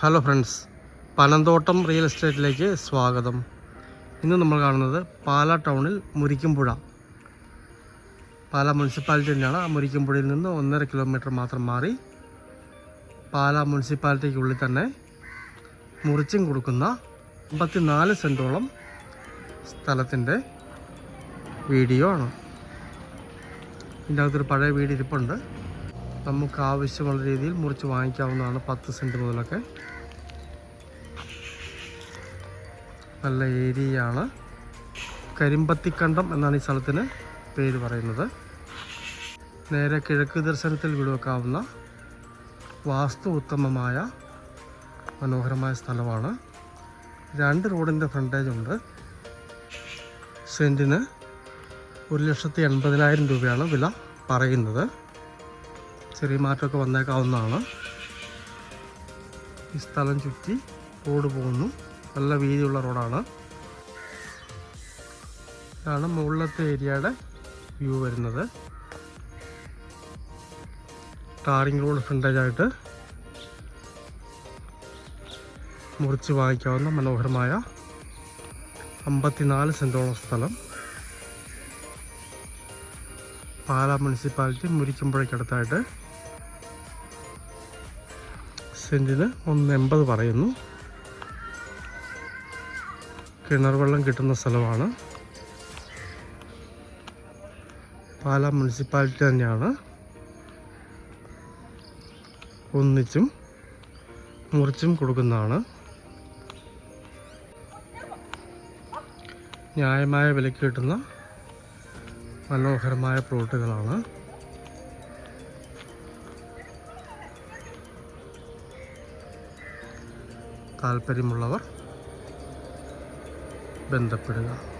Hello friends Panamthottam real എസ്റ്റേറ്റിലേക്ക് സ്വാഗതം. ഇന്ന് നമ്മൾ കാണുന്നത് പാല ടൗണിൽ മുരിക്കുംപുഴ. പാല മുനിസിപ്പാലിറ്റി തന്നെയാണ്. ആ മുരിക്കുംപുഴയിൽ നിന്ന് ഒന്നര കിലോമീറ്റർ മാത്രം മാറി പാല മുനിസിപ്പാലിറ്റിക്കുള്ളിൽ തന്നെ മുറിച്ചും കൊടുക്കുന്ന അമ്പത്തിനാല് സെന്റോളം സ്ഥലത്തിന്റെ വീഡിയോ ആണ്. ഇതിന്റെ അകത്തൊരു പഴയ വീട് ഇരിപ്പുണ്ട് നമുക്ക് ആവശ്യമുള്ള രീതിയിൽ മുറിച്ച് വാങ്ങിക്കാവുന്നതാണ് പത്ത് സെന്റ് മുതലൊക്കെ. നല്ല ഏരിയയാണ്. കരിമ്പത്തിക്കണ്ടം എന്നാണ് ഈ സ്ഥലത്തിന് പേര് പറയുന്നത്. നേരെ കിഴക്ക് ദർശനത്തിൽ വിടുവെക്കാവുന്ന വാസ്തു ഉത്തമമായ മനോഹരമായ സ്ഥലമാണ്. രണ്ട് റോഡിന്റെ ഫ്രണ്ടേജ് ഉണ്ട്. സെന്റിന് ഒരു ലക്ഷത്തി എൺപതിനായിരം രൂപയാണ് വില പറയുന്നത്. ചെറിയ മാറ്റമൊക്കെ വന്നേക്കാവുന്നതാണ്. ഈ സ്ഥലം ചുറ്റി റോഡ് പോകുന്നു. നല്ല വീതിയുള്ള റോഡാണ്. ഇതാണ് മുകളിലത്തെ ഏരിയയുടെ വ്യൂ വരുന്നത്. ടാറിംഗ് റോഡ് ഫ്രണ്ടേജായിട്ട് മുറിച്ച് വാങ്ങിക്കാവുന്ന മനോഹരമായ അമ്പത്തിനാല് സെന്റോളം സ്ഥലം. പാലാ മുനിസിപ്പാലിറ്റി മുരിക്കുമ്പോഴേക്കടുത്തായിട്ട് സെന്റിന് ഒന്ന് എൺപത് പറയുന്നു. കിണർ വെള്ളം കിട്ടുന്ന സ്ഥലമാണ്. പാലാ മുനിസിപ്പാലിറ്റി തന്നെയാണ്. ഒന്നിച്ചും മുറിച്ചും കൊടുക്കുന്നതാണ്. ന്യായമായ വിലയ്ക്ക് കിട്ടുന്ന മനോഹരമായ പ്ലോട്ടുകളാണ്. താല്പര്യമുള്ളവർ ബന്ധപ്പെടുക.